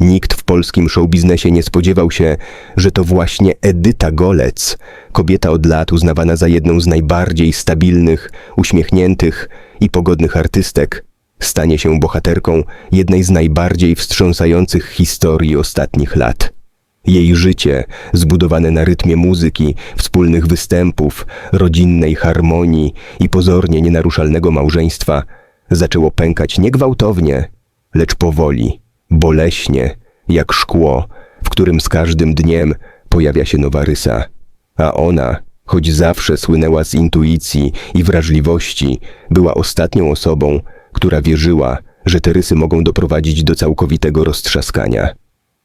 Nikt w polskim showbiznesie nie spodziewał się, że to właśnie Edyta Golec, kobieta od lat uznawana za jedną z najbardziej stabilnych, uśmiechniętych i pogodnych artystek, stanie się bohaterką jednej z najbardziej wstrząsających historii ostatnich lat. Jej życie, zbudowane na rytmie muzyki, wspólnych występów, rodzinnej harmonii i pozornie nienaruszalnego małżeństwa, zaczęło pękać nie gwałtownie, lecz powoli, boleśnie, jak szkło, w którym z każdym dniem pojawia się nowa rysa. A ona, choć zawsze słynęła z intuicji i wrażliwości, była ostatnią osobą, która wierzyła, że te rysy mogą doprowadzić do całkowitego roztrzaskania.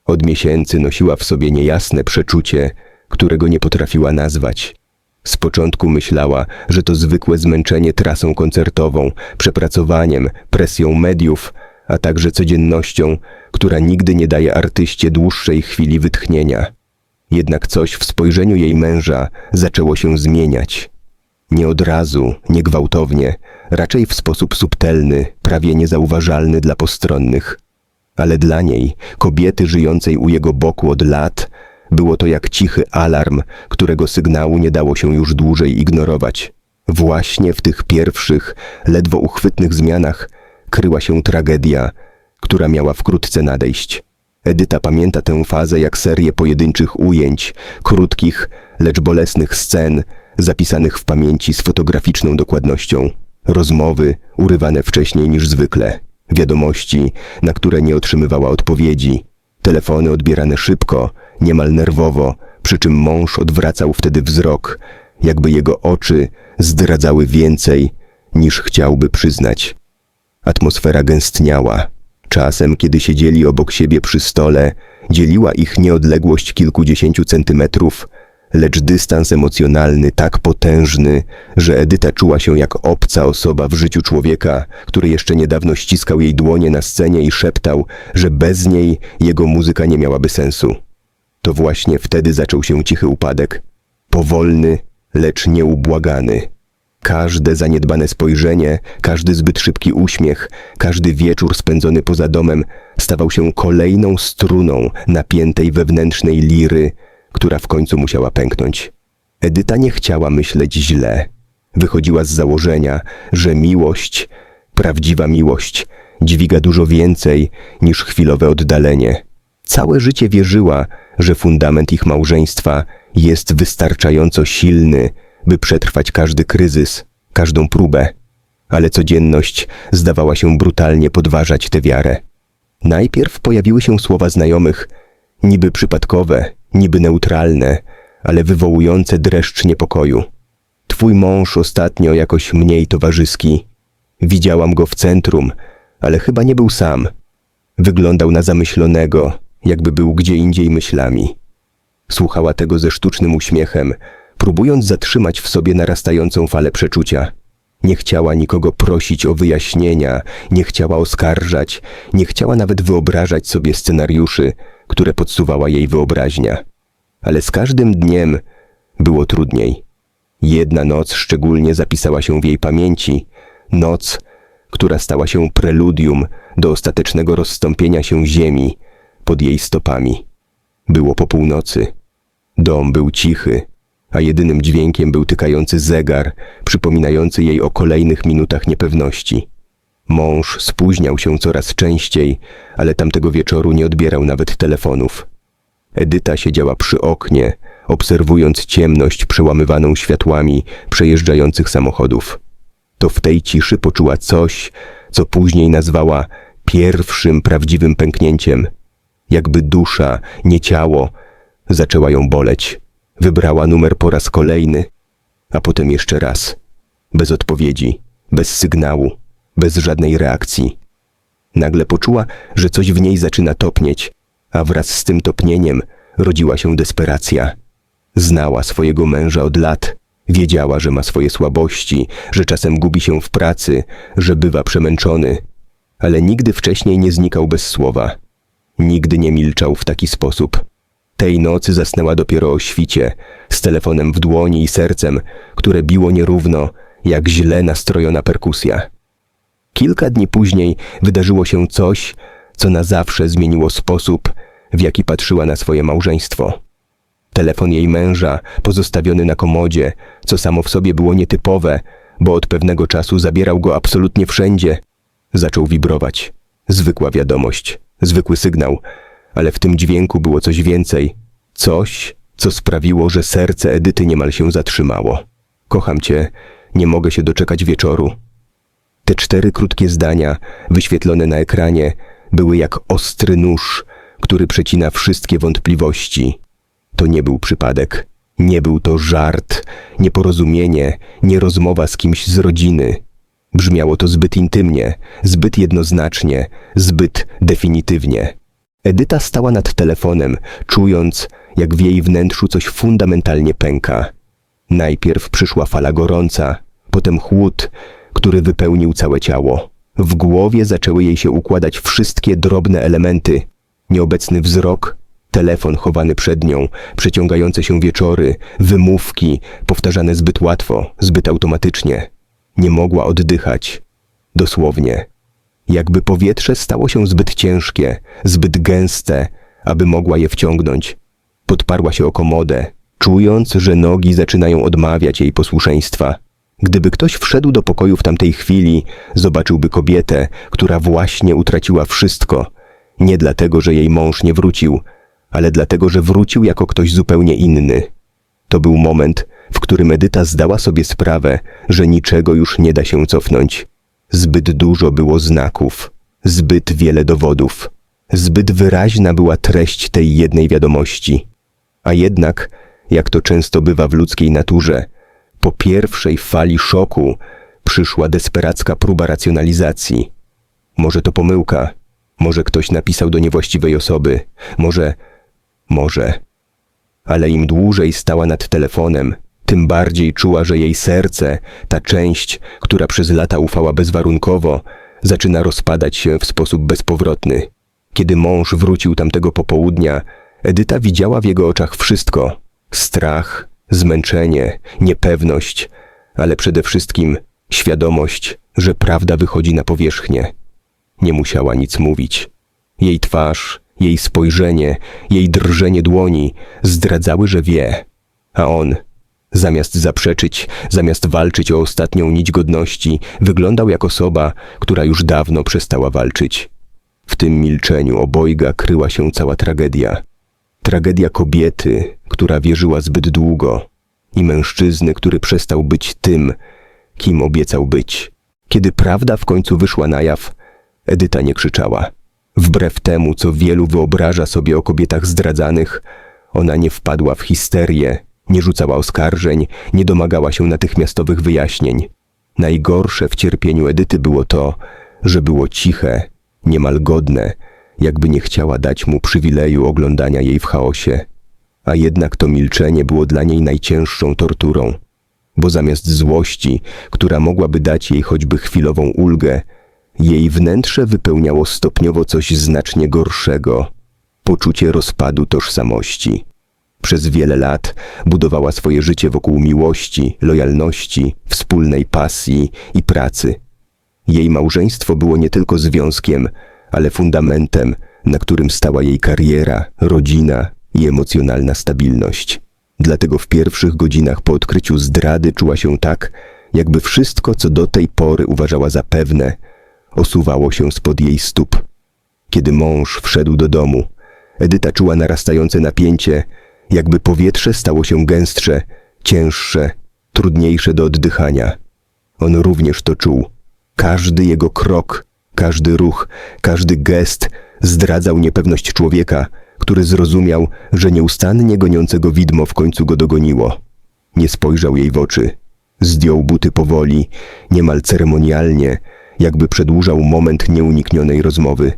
Od miesięcy nosiła w sobie niejasne przeczucie, którego nie potrafiła nazwać. Z początku myślała, że to zwykłe zmęczenie trasą koncertową, przepracowaniem, presją mediów, a także codziennością, która nigdy nie daje artyście dłuższej chwili wytchnienia. Jednak coś w spojrzeniu jej męża zaczęło się zmieniać. Nie od razu, nie gwałtownie, raczej w sposób subtelny, prawie niezauważalny dla postronnych. Ale dla niej, kobiety żyjącej u jego boku od lat, było to jak cichy alarm, którego sygnału nie dało się już dłużej ignorować. Właśnie w tych pierwszych, ledwo uchwytnych zmianach kryła się tragedia, która miała wkrótce nadejść. Edyta pamięta tę fazę jak serię pojedynczych ujęć, krótkich, lecz bolesnych scen, zapisanych w pamięci z fotograficzną dokładnością. Rozmowy urywane wcześniej niż zwykle, wiadomości, na które nie otrzymywała odpowiedzi, telefony odbierane szybko, niemal nerwowo, przy czym mąż odwracał wtedy wzrok, jakby jego oczy zdradzały więcej, niż chciałby przyznać. Atmosfera gęstniała. Czasem, kiedy siedzieli obok siebie przy stole, dzieliła ich nieodległość kilkudziesięciu centymetrów, lecz dystans emocjonalny tak potężny, że Edyta czuła się jak obca osoba w życiu człowieka, który jeszcze niedawno ściskał jej dłonie na scenie i szeptał, że bez niej jego muzyka nie miałaby sensu. To właśnie wtedy zaczął się cichy upadek. Powolny, lecz nieubłagany. Każde zaniedbane spojrzenie, każdy zbyt szybki uśmiech, każdy wieczór spędzony poza domem stawał się kolejną struną napiętej wewnętrznej liry, która w końcu musiała pęknąć. Edyta nie chciała myśleć źle. Wychodziła z założenia, że miłość, prawdziwa miłość, dźwiga dużo więcej niż chwilowe oddalenie. Całe życie wierzyła, że fundament ich małżeństwa jest wystarczająco silny, by przetrwać każdy kryzys, każdą próbę, ale codzienność zdawała się brutalnie podważać tę wiarę. Najpierw pojawiły się słowa znajomych, niby przypadkowe, niby neutralne, ale wywołujące dreszcz niepokoju. Twój mąż ostatnio jakoś mniej towarzyski. Widziałam go w centrum, ale chyba nie był sam. Wyglądał na zamyślonego, jakby był gdzie indziej myślami. Słuchała tego ze sztucznym uśmiechem, próbując zatrzymać w sobie narastającą falę przeczucia. Nie chciała nikogo prosić o wyjaśnienia, nie chciała oskarżać, nie chciała nawet wyobrażać sobie scenariuszy, które podsuwała jej wyobraźnia. Ale z każdym dniem było trudniej. Jedna noc szczególnie zapisała się w jej pamięci, noc, która stała się preludium do ostatecznego rozstąpienia się ziemi pod jej stopami. Było po północy. Dom był cichy, a jedynym dźwiękiem był tykający zegar, przypominający jej o kolejnych minutach niepewności. Mąż spóźniał się coraz częściej, ale tamtego wieczoru nie odbierał nawet telefonów. Edyta siedziała przy oknie, obserwując ciemność przełamywaną światłami przejeżdżających samochodów. To w tej ciszy poczuła coś, co później nazwała pierwszym prawdziwym pęknięciem. Jakby dusza, nie ciało, zaczęła ją boleć. Wybrała numer po raz kolejny, a potem jeszcze raz. Bez odpowiedzi, bez sygnału, bez żadnej reakcji. Nagle poczuła, że coś w niej zaczyna topnieć, a wraz z tym topnieniem rodziła się desperacja. Znała swojego męża od lat, wiedziała, że ma swoje słabości, że czasem gubi się w pracy, że bywa przemęczony, ale nigdy wcześniej nie znikał bez słowa. Nigdy nie milczał w taki sposób. Tej nocy zasnęła dopiero o świcie, z telefonem w dłoni i sercem, które biło nierówno, jak źle nastrojona perkusja. Kilka dni później wydarzyło się coś, co na zawsze zmieniło sposób, w jaki patrzyła na swoje małżeństwo. Telefon jej męża, pozostawiony na komodzie, co samo w sobie było nietypowe, bo od pewnego czasu zabierał go absolutnie wszędzie, zaczął wibrować. Zwykła wiadomość, zwykły sygnał, ale w tym dźwięku było coś więcej. Coś, co sprawiło, że serce Edyty niemal się zatrzymało. Kocham cię, nie mogę się doczekać wieczoru. Te cztery krótkie zdania, wyświetlone na ekranie, były jak ostry nóż, który przecina wszystkie wątpliwości. To nie był przypadek. Nie był to żart, nieporozumienie, nie rozmowa z kimś z rodziny. Brzmiało to zbyt intymnie, zbyt jednoznacznie, zbyt definitywnie. Edyta stała nad telefonem, czując, jak w jej wnętrzu coś fundamentalnie pęka. Najpierw przyszła fala gorąca, potem chłód, który wypełnił całe ciało. W głowie zaczęły jej się układać wszystkie drobne elementy. Nieobecny wzrok, telefon chowany przed nią, przeciągające się wieczory, wymówki, powtarzane zbyt łatwo, zbyt automatycznie. Nie mogła oddychać. Dosłownie. Jakby powietrze stało się zbyt ciężkie, zbyt gęste, aby mogła je wciągnąć. Podparła się o komodę, czując, że nogi zaczynają odmawiać jej posłuszeństwa. Gdyby ktoś wszedł do pokoju w tamtej chwili, zobaczyłby kobietę, która właśnie utraciła wszystko. Nie dlatego, że jej mąż nie wrócił, ale dlatego, że wrócił jako ktoś zupełnie inny. To był moment, w którym Edyta zdała sobie sprawę, że niczego już nie da się cofnąć. Zbyt dużo było znaków, zbyt wiele dowodów, zbyt wyraźna była treść tej jednej wiadomości. A jednak, jak to często bywa w ludzkiej naturze, po pierwszej fali szoku przyszła desperacka próba racjonalizacji. Może to pomyłka, może ktoś napisał do niewłaściwej osoby, może, może. Ale im dłużej stała nad telefonem, tym bardziej czuła, że jej serce, ta część, która przez lata ufała bezwarunkowo, zaczyna rozpadać się w sposób bezpowrotny. Kiedy mąż wrócił tamtego popołudnia, Edyta widziała w jego oczach wszystko: strach, zmęczenie, niepewność, ale przede wszystkim świadomość, że prawda wychodzi na powierzchnię. Nie musiała nic mówić. Jej twarz, jej spojrzenie, jej drżenie dłoni zdradzały, że wie, a on, zamiast zaprzeczyć, zamiast walczyć o ostatnią nić godności, wyglądał jak osoba, która już dawno przestała walczyć. W tym milczeniu obojga kryła się cała tragedia. Tragedia kobiety, która wierzyła zbyt długo, i mężczyzny, który przestał być tym, kim obiecał być. Kiedy prawda w końcu wyszła na jaw, Edyta nie krzyczała. Wbrew temu, co wielu wyobraża sobie o kobietach zdradzanych, ona nie wpadła w histerię, nie rzucała oskarżeń, nie domagała się natychmiastowych wyjaśnień. Najgorsze w cierpieniu Edyty było to, że było ciche, niemal godne, jakby nie chciała dać mu przywileju oglądania jej w chaosie. A jednak to milczenie było dla niej najcięższą torturą, bo zamiast złości, która mogłaby dać jej choćby chwilową ulgę, jej wnętrze wypełniało stopniowo coś znacznie gorszego poczucie rozpadu tożsamości. Przez wiele lat budowała swoje życie wokół miłości, lojalności, wspólnej pasji i pracy. Jej małżeństwo było nie tylko związkiem, ale fundamentem, na którym stała jej kariera, rodzina i emocjonalna stabilność. Dlatego w pierwszych godzinach po odkryciu zdrady czuła się tak, jakby wszystko, co do tej pory uważała za pewne, osuwało się spod jej stóp. Kiedy mąż wszedł do domu, Edyta czuła narastające napięcie, jakby powietrze stało się gęstsze, cięższe, trudniejsze do oddychania. On również to czuł. Każdy jego krok, każdy ruch, każdy gest zdradzał niepewność człowieka, który zrozumiał, że nieustannie goniące go widmo w końcu go dogoniło. Nie spojrzał jej w oczy. Zdjął buty powoli, niemal ceremonialnie, jakby przedłużał moment nieuniknionej rozmowy.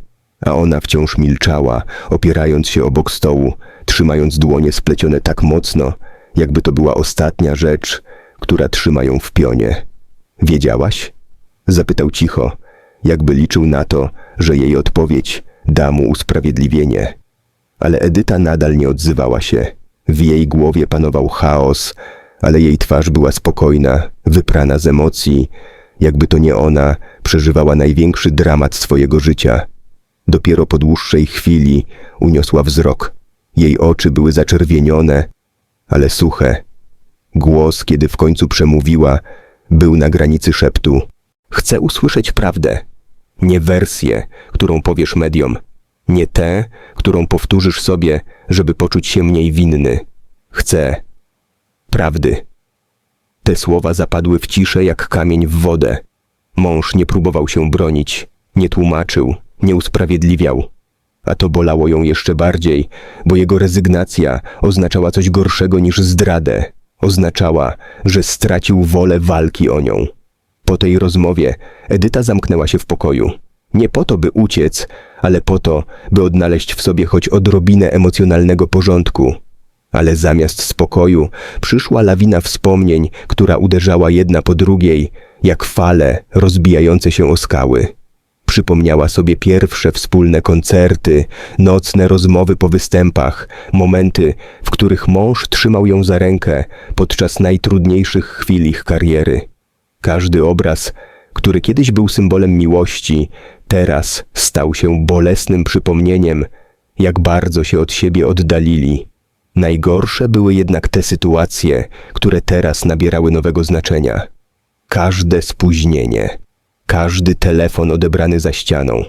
A ona wciąż milczała, opierając się obok stołu, trzymając dłonie splecione tak mocno, jakby to była ostatnia rzecz, która trzyma ją w pionie. Wiedziałaś? Zapytał cicho, jakby liczył na to, że jej odpowiedź da mu usprawiedliwienie. Ale Edyta nadal nie odzywała się. W jej głowie panował chaos, ale jej twarz była spokojna, wyprana z emocji, jakby to nie ona przeżywała największy dramat swojego życia. Dopiero po dłuższej chwili uniosła wzrok. Jej oczy były zaczerwienione, ale suche. Głos, kiedy w końcu przemówiła, był na granicy szeptu. Chcę usłyszeć prawdę. Nie wersję, którą powiesz mediom. Nie tę, którą powtórzysz sobie, żeby poczuć się mniej winny. Chcę prawdy. Te słowa zapadły w ciszę jak kamień w wodę. Mąż nie próbował się bronić, nie tłumaczył, nie usprawiedliwiał. A to bolało ją jeszcze bardziej, bo jego rezygnacja oznaczała coś gorszego niż zdradę. Oznaczała, że stracił wolę walki o nią. Po tej rozmowie Edyta zamknęła się w pokoju. Nie po to, by uciec, ale po to, by odnaleźć w sobie choć odrobinę emocjonalnego porządku. Ale zamiast spokoju przyszła lawina wspomnień, która uderzała jedna po drugiej, jak fale rozbijające się o skały. Przypomniała sobie pierwsze wspólne koncerty, nocne rozmowy po występach, momenty, w których mąż trzymał ją za rękę podczas najtrudniejszych chwil ich kariery. Każdy obraz, który kiedyś był symbolem miłości, teraz stał się bolesnym przypomnieniem, jak bardzo się od siebie oddalili. Najgorsze były jednak te sytuacje, które teraz nabierały nowego znaczenia. Każde spóźnienie, każdy telefon odebrany za ścianą,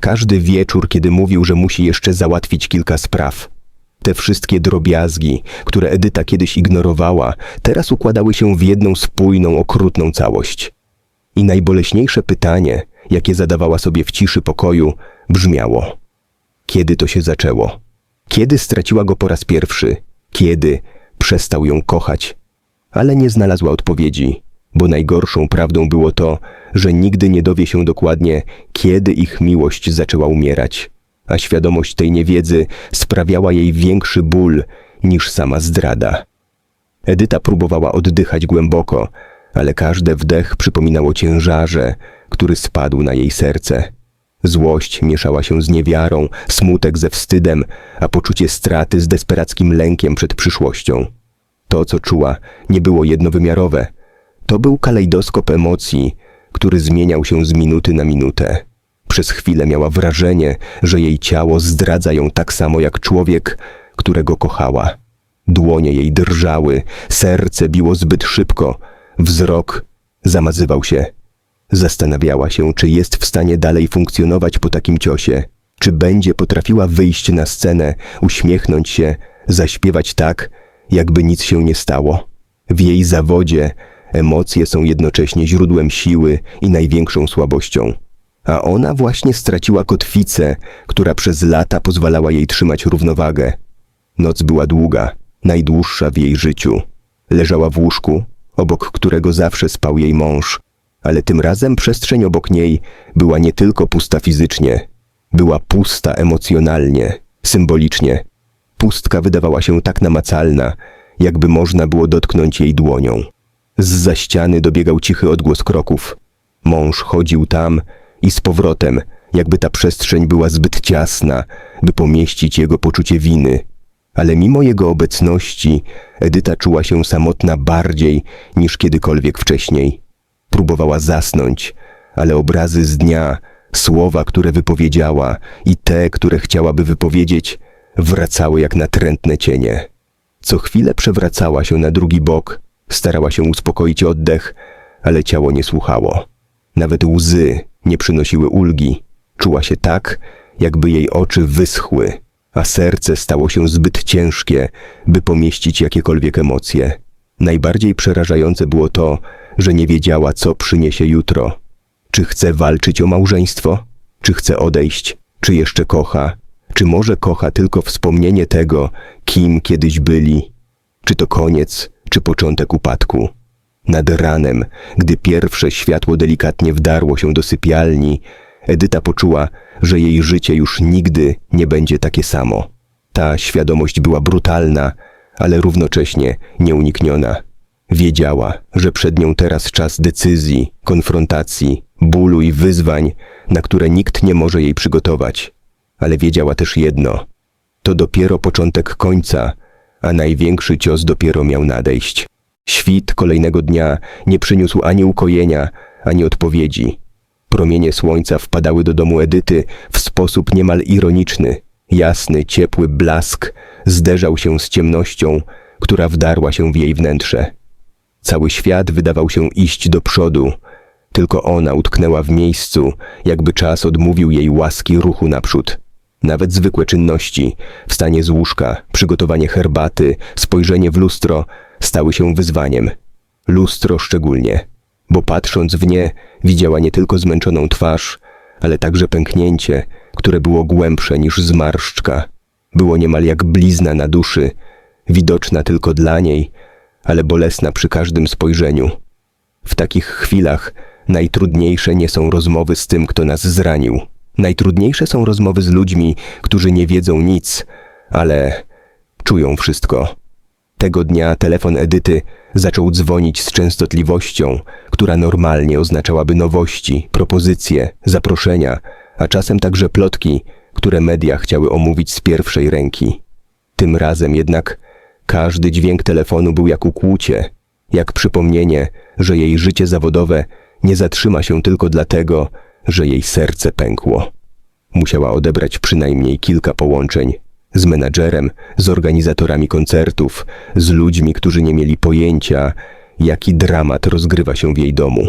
każdy wieczór, kiedy mówił, że musi jeszcze załatwić kilka spraw. Te wszystkie drobiazgi, które Edyta kiedyś ignorowała, teraz układały się w jedną spójną, okrutną całość. I najboleśniejsze pytanie, jakie zadawała sobie w ciszy pokoju, brzmiało: Kiedy to się zaczęło? Kiedy straciła go po raz pierwszy? Kiedy przestał ją kochać? Ale nie znalazła odpowiedzi, bo najgorszą prawdą było to, że nigdy nie dowie się dokładnie, kiedy ich miłość zaczęła umierać, a świadomość tej niewiedzy sprawiała jej większy ból niż sama zdrada. Edyta próbowała oddychać głęboko, ale każdy wdech przypominał o ciężarze, który spadł na jej serce. Złość mieszała się z niewiarą, smutek ze wstydem, a poczucie straty z desperackim lękiem przed przyszłością. To, co czuła, nie było jednowymiarowe. To był kalejdoskop emocji, który zmieniał się z minuty na minutę. Przez chwilę miała wrażenie, że jej ciało zdradza ją tak samo jak człowiek, którego kochała. Dłonie jej drżały, serce biło zbyt szybko, wzrok zamazywał się. Zastanawiała się, czy jest w stanie dalej funkcjonować po takim ciosie, czy będzie potrafiła wyjść na scenę, uśmiechnąć się, zaśpiewać tak, jakby nic się nie stało. W jej zawodzie emocje są jednocześnie źródłem siły i największą słabością. A ona właśnie straciła kotwicę, która przez lata pozwalała jej trzymać równowagę. Noc była długa, najdłuższa w jej życiu. Leżała w łóżku, obok którego zawsze spał jej mąż, ale tym razem przestrzeń obok niej była nie tylko pusta fizycznie, była pusta emocjonalnie, symbolicznie. Pustka wydawała się tak namacalna, jakby można było dotknąć jej dłonią. Z za ściany dobiegał cichy odgłos kroków. Mąż chodził tam i z powrotem, jakby ta przestrzeń była zbyt ciasna, by pomieścić jego poczucie winy. Ale mimo jego obecności, Edyta czuła się samotna bardziej niż kiedykolwiek wcześniej. Próbowała zasnąć, ale obrazy z dnia, słowa, które wypowiedziała i te, które chciałaby wypowiedzieć, wracały jak natrętne cienie. Co chwilę przewracała się na drugi bok, starała się uspokoić oddech, ale ciało nie słuchało. Nawet łzy nie przynosiły ulgi. Czuła się tak, jakby jej oczy wyschły, a serce stało się zbyt ciężkie, by pomieścić jakiekolwiek emocje. Najbardziej przerażające było to, że nie wiedziała, co przyniesie jutro. Czy chce walczyć o małżeństwo? Czy chce odejść? Czy jeszcze kocha? Czy może kocha tylko wspomnienie tego, kim kiedyś byli? Czy to koniec, czy początek upadku? Nad ranem, gdy pierwsze światło delikatnie wdarło się do sypialni, Edyta poczuła, że jej życie już nigdy nie będzie takie samo. Ta świadomość była brutalna, ale równocześnie nieunikniona. Wiedziała, że przed nią teraz czas decyzji, konfrontacji, bólu i wyzwań, na które nikt nie może jej przygotować. Ale wiedziała też jedno: to dopiero początek końca, a największy cios dopiero miał nadejść. Świt kolejnego dnia nie przyniósł ani ukojenia, ani odpowiedzi. Promienie słońca wpadały do domu Edyty w sposób niemal ironiczny. Jasny, ciepły blask zderzał się z ciemnością, która wdarła się w jej wnętrze. Cały świat wydawał się iść do przodu, tylko ona utknęła w miejscu, jakby czas odmówił jej łaski ruchu naprzód. Nawet zwykłe czynności, wstanie z łóżka, przygotowanie herbaty, spojrzenie w lustro stały się wyzwaniem. Lustro szczególnie, bo patrząc w nie widziała nie tylko zmęczoną twarz, ale także pęknięcie, które było głębsze niż zmarszczka. Było niemal jak blizna na duszy, widoczna tylko dla niej, ale bolesna przy każdym spojrzeniu. W takich chwilach najtrudniejsze nie są rozmowy z tym, kto nas zranił. Najtrudniejsze są rozmowy z ludźmi, którzy nie wiedzą nic, ale czują wszystko. Tego dnia telefon Edyty zaczął dzwonić z częstotliwością, która normalnie oznaczałaby nowości, propozycje, zaproszenia, a czasem także plotki, które media chciały omówić z pierwszej ręki. Tym razem jednak każdy dźwięk telefonu był jak ukłucie, jak przypomnienie, że jej życie zawodowe nie zatrzyma się tylko dlatego, że jej serce pękło. Musiała odebrać przynajmniej kilka połączeń z menadżerem, z organizatorami koncertów, z ludźmi, którzy nie mieli pojęcia, jaki dramat rozgrywa się w jej domu.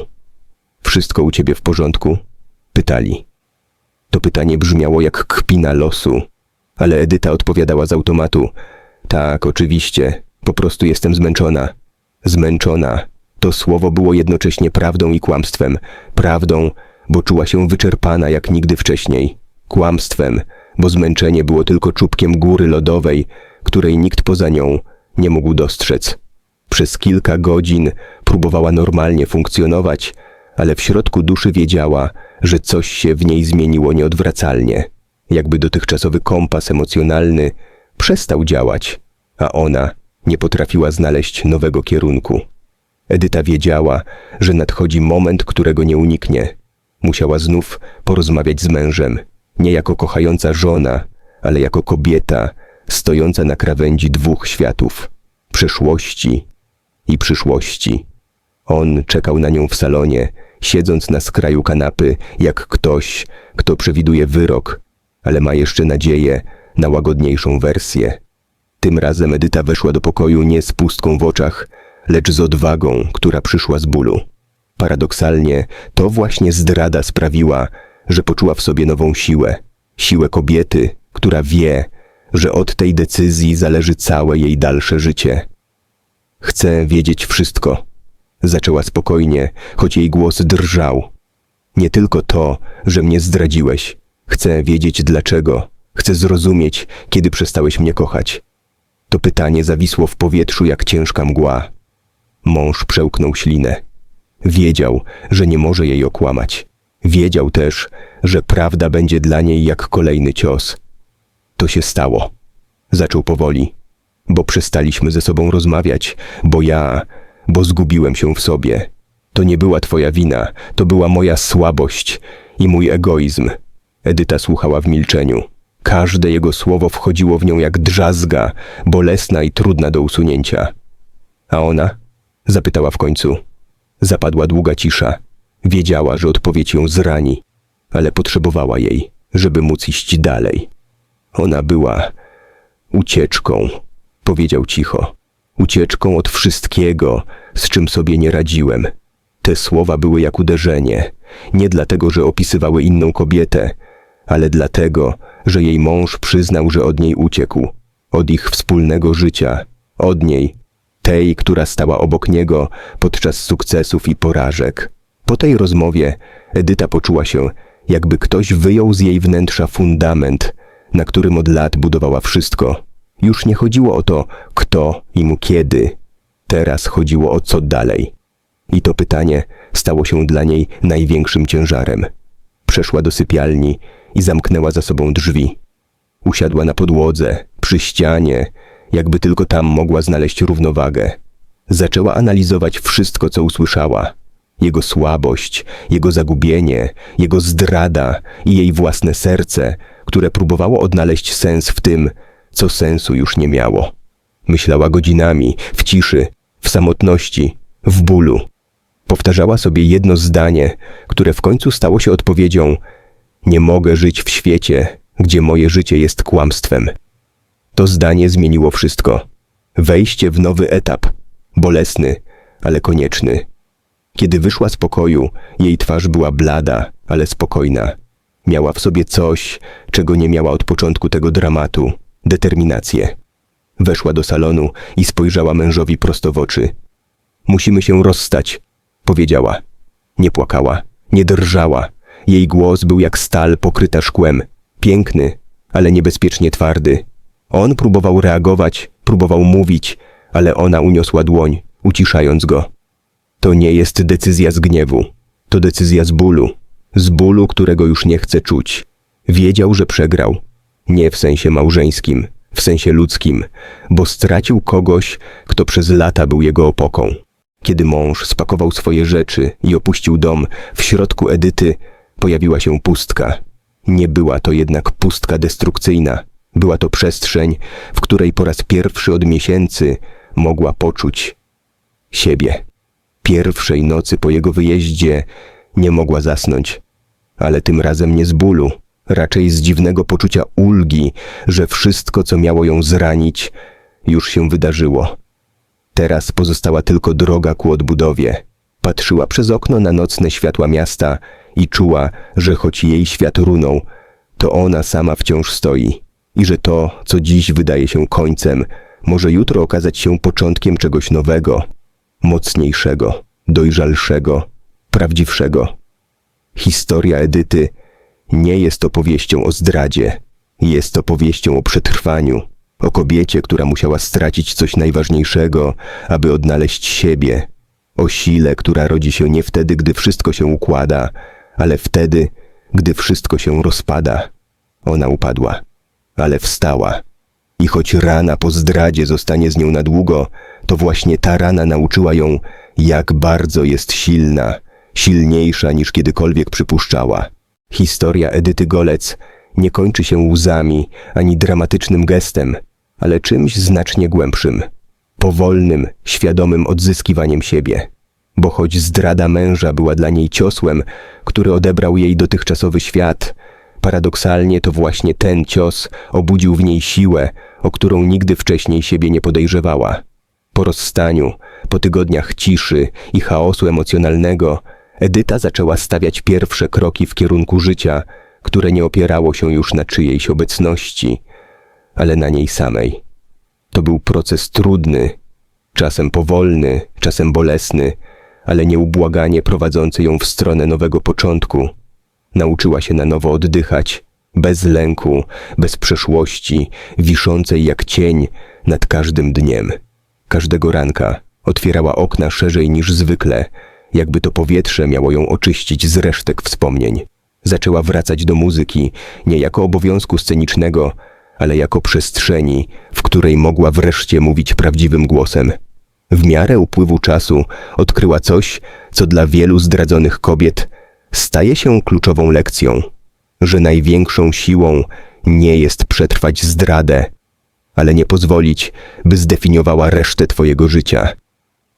Wszystko u ciebie w porządku? Pytali. To pytanie brzmiało jak kpina losu, ale Edyta odpowiadała z automatu. Tak, oczywiście, po prostu jestem zmęczona. Zmęczona. To słowo było jednocześnie prawdą i kłamstwem. Prawdą, bo czuła się wyczerpana jak nigdy wcześniej. Kłamstwem, bo zmęczenie było tylko czubkiem góry lodowej, której nikt poza nią nie mógł dostrzec. Przez kilka godzin próbowała normalnie funkcjonować, ale w środku duszy wiedziała, że coś się w niej zmieniło nieodwracalnie. Jakby dotychczasowy kompas emocjonalny przestał działać, a ona nie potrafiła znaleźć nowego kierunku. Edyta wiedziała, że nadchodzi moment, którego nie uniknie. Musiała znów porozmawiać z mężem, nie jako kochająca żona, ale jako kobieta stojąca na krawędzi dwóch światów przeszłości i przyszłości. On czekał na nią w salonie, siedząc na skraju kanapy, jak ktoś, kto przewiduje wyrok, ale ma jeszcze nadzieję na łagodniejszą wersję. Tym razem Edyta weszła do pokoju nie z pustką w oczach, lecz z odwagą, która przyszła z bólu. Paradoksalnie, to właśnie zdrada sprawiła, że poczuła w sobie nową siłę. Siłę kobiety, która wie, że od tej decyzji zależy całe jej dalsze życie. Chcę wiedzieć wszystko. Zaczęła spokojnie, choć jej głos drżał. Nie tylko to, że mnie zdradziłeś. Chcę wiedzieć dlaczego. Chcę zrozumieć, kiedy przestałeś mnie kochać. To pytanie zawisło w powietrzu jak ciężka mgła. Mąż przełknął ślinę. Wiedział, że nie może jej okłamać. Wiedział też, że prawda będzie dla niej jak kolejny cios. To się stało. Zaczął powoli, bo przestaliśmy ze sobą rozmawiać, bo ja, bo zgubiłem się w sobie. To nie była twoja wina, to była moja słabość i mój egoizm. Edyta słuchała w milczeniu. Każde jego słowo wchodziło w nią jak drzazga, bolesna i trudna do usunięcia. A ona? Zapytała w końcu. Zapadła długa cisza. Wiedziała, że odpowiedź ją zrani, ale potrzebowała jej, żeby móc iść dalej. Ona była ucieczką, powiedział cicho. Ucieczką od wszystkiego, z czym sobie nie radziłem. Te słowa były jak uderzenie, nie dlatego, że opisywały inną kobietę, ale dlatego, że jej mąż przyznał, że od niej uciekł, od ich wspólnego życia, od niej, tej, która stała obok niego podczas sukcesów i porażek. Po tej rozmowie Edyta poczuła się, jakby ktoś wyjął z jej wnętrza fundament, na którym od lat budowała wszystko. Już nie chodziło o to, kto i mu kiedy. Teraz chodziło o co dalej. I to pytanie stało się dla niej największym ciężarem. Przeszła do sypialni i zamknęła za sobą drzwi. Usiadła na podłodze, przy ścianie, jakby tylko tam mogła znaleźć równowagę. Zaczęła analizować wszystko, co usłyszała. Jego słabość, jego zagubienie, jego zdrada i jej własne serce, które próbowało odnaleźć sens w tym, co sensu już nie miało. Myślała godzinami, w ciszy, w samotności, w bólu. Powtarzała sobie jedno zdanie, które w końcu stało się odpowiedzią: Nie mogę żyć w świecie, gdzie moje życie jest kłamstwem. To zdanie zmieniło wszystko. Wejście w nowy etap, bolesny, ale konieczny. Kiedy wyszła z pokoju, jej twarz była blada, ale spokojna. Miała w sobie coś, czego nie miała od początku tego dramatu determinację. Weszła do salonu i spojrzała mężowi prosto w oczy. Musimy się rozstać, powiedziała. Nie płakała, nie drżała. Jej głos był jak stal pokryta szkłem. Piękny, ale niebezpiecznie twardy. On próbował reagować, próbował mówić, ale ona uniosła dłoń, uciszając go. To nie jest decyzja z gniewu, to decyzja z bólu. Z bólu, którego już nie chce czuć. Wiedział, że przegrał. Nie w sensie małżeńskim, w sensie ludzkim, bo stracił kogoś, kto przez lata był jego opoką. Kiedy mąż spakował swoje rzeczy i opuścił dom, w środku Edyty pojawiła się pustka. Nie była to jednak pustka destrukcyjna. Była to przestrzeń, w której po raz pierwszy od miesięcy mogła poczuć siebie. Pierwszej nocy po jego wyjeździe nie mogła zasnąć, ale tym razem nie z bólu, raczej z dziwnego poczucia ulgi, że wszystko, co miało ją zranić, już się wydarzyło. Teraz pozostała tylko droga ku odbudowie. Patrzyła przez okno na nocne światła miasta i czuła, że choć jej świat runął, to ona sama wciąż stoi i że to, co dziś wydaje się końcem, może jutro okazać się początkiem czegoś nowego, mocniejszego, dojrzalszego, prawdziwszego. Historia Edyty nie jest opowieścią o zdradzie, jest opowieścią o przetrwaniu, o kobiecie, która musiała stracić coś najważniejszego, aby odnaleźć siebie, o sile, która rodzi się nie wtedy, gdy wszystko się układa, ale wtedy, gdy wszystko się rozpada. Ona upadła, ale wstała. I choć rana po zdradzie zostanie z nią na długo, to właśnie ta rana nauczyła ją, jak bardzo jest silna, silniejsza niż kiedykolwiek przypuszczała. Historia Edyty Golec nie kończy się łzami ani dramatycznym gestem, ale czymś znacznie głębszym, powolnym, świadomym odzyskiwaniem siebie. Bo choć zdrada męża była dla niej ciosłem, który odebrał jej dotychczasowy świat, paradoksalnie to właśnie ten cios obudził w niej siłę, o którą nigdy wcześniej siebie nie podejrzewała. Po rozstaniu, po tygodniach ciszy i chaosu emocjonalnego, Edyta zaczęła stawiać pierwsze kroki w kierunku życia, które nie opierało się już na czyjejś obecności, ale na niej samej. To był proces trudny, czasem powolny, czasem bolesny, ale nieubłaganie prowadzący ją w stronę nowego początku. Nauczyła się na nowo oddychać, bez lęku, bez przeszłości, wiszącej jak cień nad każdym dniem. Każdego ranka otwierała okna szerzej niż zwykle, jakby to powietrze miało ją oczyścić z resztek wspomnień. Zaczęła wracać do muzyki, nie jako obowiązku scenicznego, ale jako przestrzeni, w której mogła wreszcie mówić prawdziwym głosem. W miarę upływu czasu odkryła coś, co dla wielu zdradzonych kobiet staje się kluczową lekcją, że największą siłą nie jest przetrwać zdradę, ale nie pozwolić, by zdefiniowała resztę twojego życia.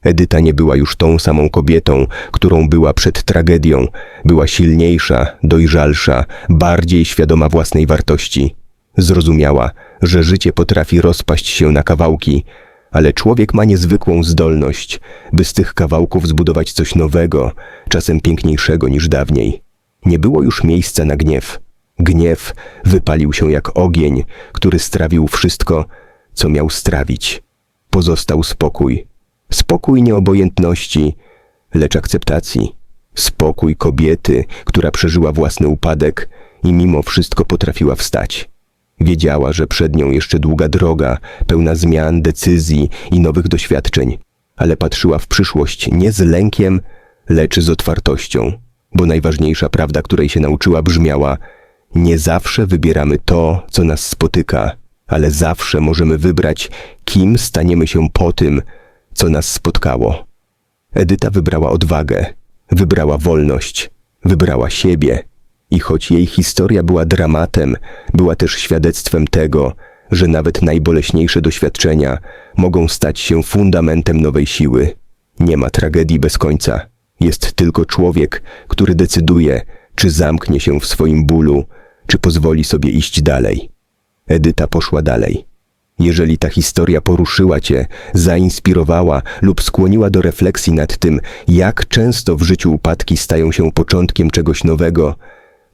Edyta nie była już tą samą kobietą, którą była przed tragedią. Była silniejsza, dojrzalsza, bardziej świadoma własnej wartości. Zrozumiała, że życie potrafi rozpaść się na kawałki, ale człowiek ma niezwykłą zdolność, by z tych kawałków zbudować coś nowego, czasem piękniejszego niż dawniej. Nie było już miejsca na gniew. Gniew wypalił się jak ogień, który strawił wszystko, co miał strawić. Pozostał spokój. Spokój nieobojętności, lecz akceptacji. Spokój kobiety, która przeżyła własny upadek i mimo wszystko potrafiła wstać. Wiedziała, że przed nią jeszcze długa droga, pełna zmian, decyzji i nowych doświadczeń, ale patrzyła w przyszłość nie z lękiem, lecz z otwartością, bo najważniejsza prawda, której się nauczyła, brzmiała: Nie zawsze wybieramy to, co nas spotyka, ale zawsze możemy wybrać, kim staniemy się po tym, co nas spotkało. Edyta wybrała odwagę, wybrała wolność, wybrała siebie. I choć jej historia była dramatem, była też świadectwem tego, że nawet najboleśniejsze doświadczenia mogą stać się fundamentem nowej siły. Nie ma tragedii bez końca. Jest tylko człowiek, który decyduje, czy zamknie się w swoim bólu, czy pozwoli sobie iść dalej. Edyta poszła dalej. Jeżeli ta historia poruszyła cię, zainspirowała lub skłoniła do refleksji nad tym, jak często w życiu upadki stają się początkiem czegoś nowego,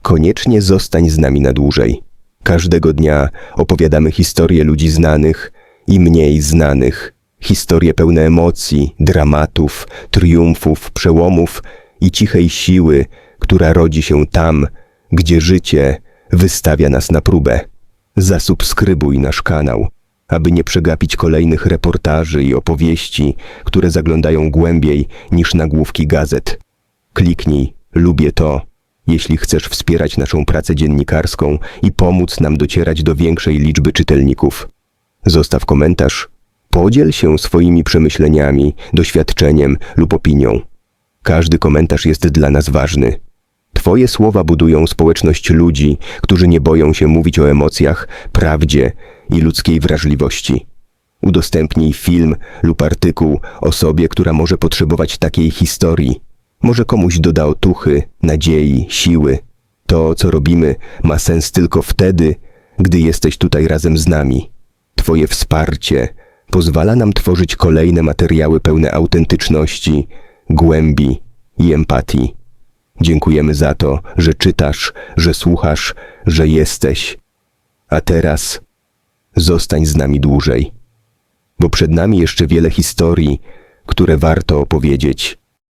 koniecznie zostań z nami na dłużej. Każdego dnia opowiadamy historie ludzi znanych i mniej znanych, historie pełne emocji, dramatów, triumfów, przełomów i cichej siły, która rodzi się tam, gdzie życie wystawia nas na próbę. Zasubskrybuj nasz kanał, aby nie przegapić kolejnych reportaży i opowieści, które zaglądają głębiej niż nagłówki gazet. Kliknij lubię to, jeśli chcesz wspierać naszą pracę dziennikarską i pomóc nam docierać do większej liczby czytelników. Zostaw komentarz, podziel się swoimi przemyśleniami, doświadczeniem lub opinią. Każdy komentarz jest dla nas ważny. Twoje słowa budują społeczność ludzi, którzy nie boją się mówić o emocjach, prawdzie i ludzkiej wrażliwości. Udostępnij film lub artykuł osobie, która może potrzebować takiej historii. Może komuś doda otuchy, nadziei, siły. To, co robimy, ma sens tylko wtedy, gdy jesteś tutaj razem z nami. Twoje wsparcie pozwala nam tworzyć kolejne materiały pełne autentyczności, głębi i empatii. Dziękujemy za to, że czytasz, że słuchasz, że jesteś. A teraz zostań z nami dłużej, bo przed nami jeszcze wiele historii, które warto opowiedzieć.